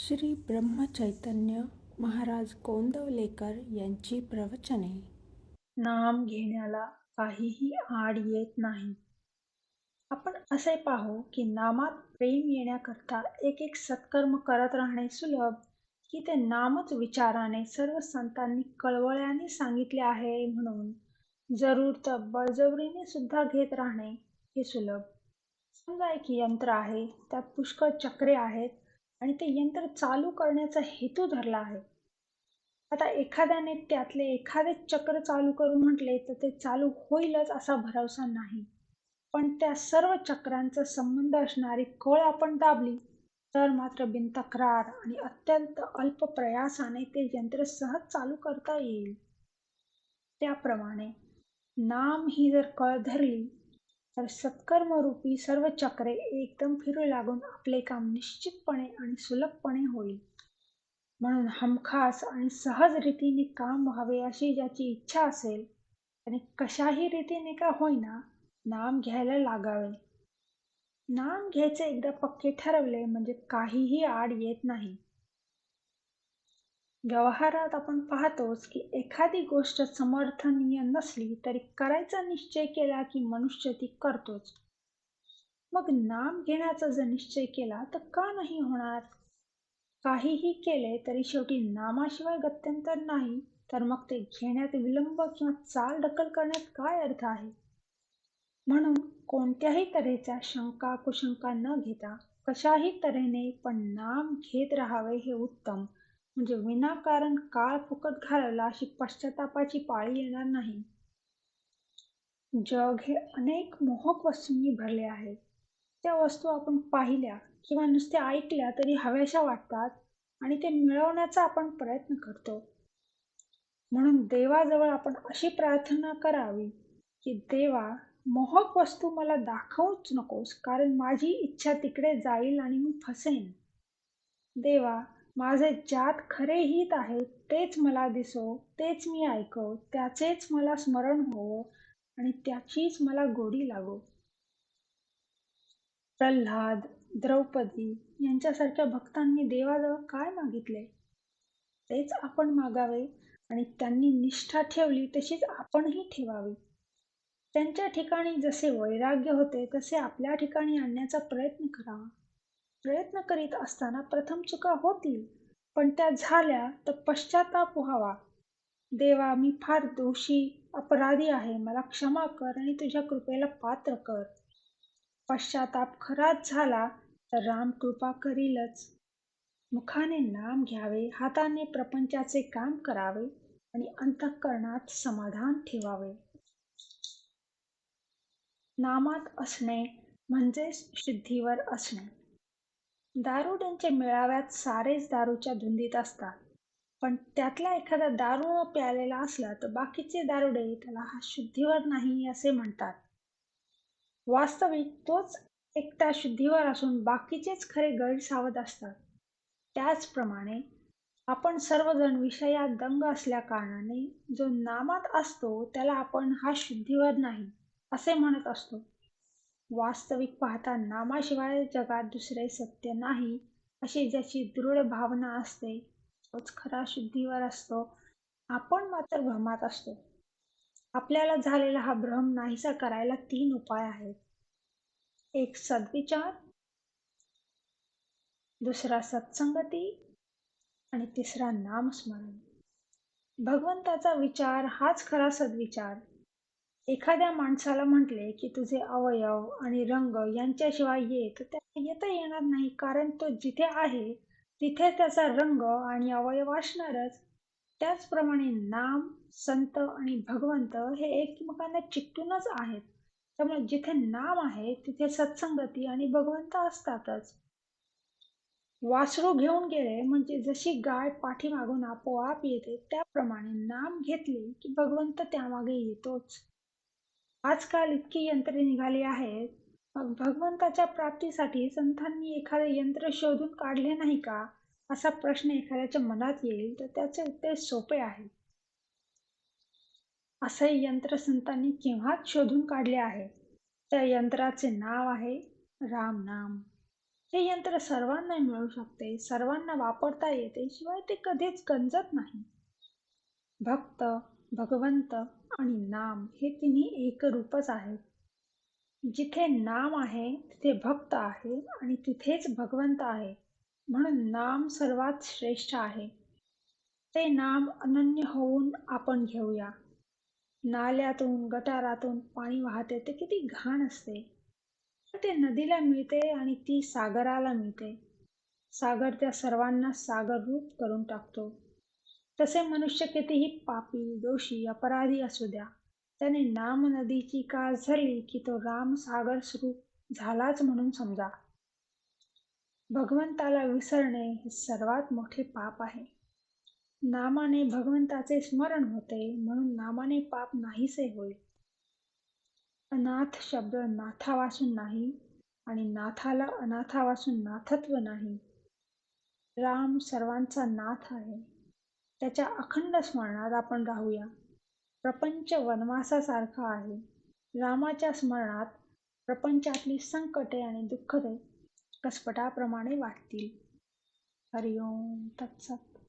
श्री ब्रह्मचैतन्य महाराज गोंदवलेकर यांची प्रवचने नाम घेण्याला काहीही आड येत नाही. आपण असे पाहू की नामात प्रेम येण्याकरता एक एक सत्कर्म करत राहणे सुलभ की ते नामच विचाराने सर्व संतांनी कळवळ्याने सांगितले आहे म्हणून जरूर तर बळजबरीने सुद्धा घेत राहणे हे सुलभ. समजा एक यंत्र आहे त्यात पुष्कळ चक्रे आहेत आणि ते यंत्र चालू करण्याचा हेतू धरला आहे. आता एखाद्याने त्यातले एखादे चक्र चालू करून म्हटले तर ते चालू होईलच असा भरवसा नाही. पण त्या सर्व चक्रांचा संबंध असणारी कळ आपण दाबली तर मात्र बिनतक्रार आणि अत्यंत अल्प प्रयासाने ते यंत्र सहज चालू करता येईल. त्याप्रमाणे नाम ही जर कळ धरली तर सत्कर्मरूपी सर्व चक्रे एकदम फिरू लागून आपले काम निश्चितपणे आणि सुलभपणे होईल. म्हणून हमखास आणि सहज रीतीने काम व्हावे अशी ज्याची इच्छा असेल त्याने कशाही रीतीने का होईना नाम घ्यायला लागावे. नाम घ्यायचे एकदा पक्के ठरवले म्हणजे काहीही आड येत नाही. व्यवहारात आपण पाहतोच की एखादी गोष्ट समर्थनीय नसली तरी करायचा निश्चय केला की मनुष्य ती करतोच. मग नाम घेण्याचा जर निश्चय केला तर का नाही होणार? काहीही केले तरी शेवटी नामाशिवाय गत्यंतर नाही तर मग ते घेण्यात विलंब किंवा चाल ढकल करण्यात काय अर्थ आहे? म्हणून कोणत्याही तऱ्हेच्या शंका कुशंका न घेता कशाही तऱ्हेने पण नाम घेत राहावे हे उत्तम म्हणजे विनाकारण काळ फुकट घालवला अशी पश्चातापाची पाळी येणार नाही. जग हे अनेक मोहक वस्तूंनी भरले आहे. त्या वस्तू आपण पाहिल्या किंवा नुसत्या ऐकल्या तरी हव्याशा वाटतात आणि ते मिळवण्याचा आपण प्रयत्न करतो. म्हणून देवाजवळ आपण अशी प्रार्थना करावी की देवा मोहक वस्तू मला दाखवूच नकोस कारण माझी इच्छा तिकडे जाईल आणि मी फसेन. देवा माझे ज्यात खरे हित आहे तेच मला दिसो, तेच मी ऐको, त्याचेच मला स्मरण होवो आणि त्याचीच मला गोडी लागो. प्रल्हाद, द्रौपदी यांच्यासारख्या भक्तांनी देवाजवळ काय मागितले? तेच आपण मागावे आणि त्यांनी निष्ठा ठेवली तशीच आपणही ठेवावी. त्यांच्या ठिकाणी जसे वैराग्य होते तसे आपल्या ठिकाणी आणण्याचा प्रयत्न करावा. प्रयत्न करीत असताना प्रथम चुका होतील पण त्या झाल्या तर पश्चाताप व्हावा. देवा मी फार दोषी अपराधी आहे मला क्षमा कर आणि तुझ्या कृपेला पात्र कर. पश्चाताप खराच झाला तर राम कृपा करीलच. मुखाने नाम घ्यावे हाताने प्रपंचाचे काम करावे आणि अंतःकरणात समाधान ठेवावे. नामात असणे म्हणजेच शुद्धीवर असणे. दारुड्यांच्या मेळाव्यात सारेच दारूच्या धुंदीत असतात. पण त्यातला एखादा दारू प्यालेला प्यायलेला असला तर बाकीचे दारुडे त्याला हा शुद्धीवर नाही असे म्हणतात. वास्तविक तोच एकटा शुद्धीवर असून बाकीचेच खरे गैरसावध असतात. त्याचप्रमाणे आपण सर्वजण विषयात दंग असल्याकारणाने जो नामात असतो त्याला आपण हा शुद्धीवर नाही असे म्हणत असतो. वास्तविक पाहता नामाशिवाय जगात दुसरे सत्य नाही अशी ज्याची दृढ भावना असते तोच खरा शुद्धीवर असतो. आपण मात्र भ्रमात असतो. आपल्याला झालेला हा भ्रम नाहीसा करायला तीन उपाय आहेत. एक सद्विचार, दुसरा सत्संगती आणि तिसरा नामस्मरण. भगवंताचा विचार हाच खरा सद्विचार. एखाद्या माणसाला म्हटले की तुझे अवयव आणि रंग यांच्याशिवाय ये तर त्याला येता येणार नाही कारण तो जिथे आहे तिथे त्याचा रंग आणि अवयव असणारच. त्याचप्रमाणे नाम, संत आणि भगवंत हे एकमेकांना चिकटूनच आहेत. त्यामुळे जिथे नाम आहे तिथे सत्संगती आणि भगवंत असतातच. वासरू घेऊन गेले म्हणजे जशी गाय पाठीमागून आपोआप येते त्याप्रमाणे नाम घेतले की भगवंत त्यामागे येतोच. आजकाल इतकी यंत्रे निघाली आहेत मग भगवंताच्या प्राप्तीसाठी संतांनी एखादे यंत्र शोधून काढले नाही का असा प्रश्न एखाद्याच्या मनात येईल तर त्याचे उत्तर सोपे आहे. असे यंत्र संतांनी केव्हाच शोधून काढले आहे. त्या यंत्राचे नाव आहे रामनाम. हे यंत्र सर्वांना मिळू शकते सर्वांना वापरता येते शिवाय ते कधीच गंजत नाही भक्त भगवंत आणि नाम हे तिन्ही एकरूपच आहेत जिथे नाम आहे तिथे भक्त आहे आणि तिथेच भगवंत आहे म्हणून नाम सर्वात श्रेष्ठ आहे. ते नाम अनन्य होऊन आपण घेऊया. नाल्यातून गटारातून पाणी वाहते ते किती घाण असते. ते नदीला मिळते आणि ती सागराला मिळते. सागर त्या सर्वांना सागर रूप करून टाकतो. तसे मनुष्य कितीही पापी दोषी अपराधी असू द्या त्याने नाम नदीची काळ झरली की तो राम सागर स्वरूप झालाच म्हणून समजा. भगवंताला विसरणे हे सर्वात मोठे पाप आहे. नामाने भगवंताचे स्मरण होते म्हणून नामाने पाप नाहीसे होईल. अनाथ शब्द नाथावासून नाही आणि नाथाला अनाथावासून नाथत्व नाही. राम सर्वांचा नाथ आहे. त्याच्या अखंड स्मरणात आपण राहूया. प्रपंच वनवासासारखा आहे. रामाच्या स्मरणात प्रपंचातली संकटे आणि दुःखदे कसपटाप्रमाणे वाटतील. हरिओम तत्सत.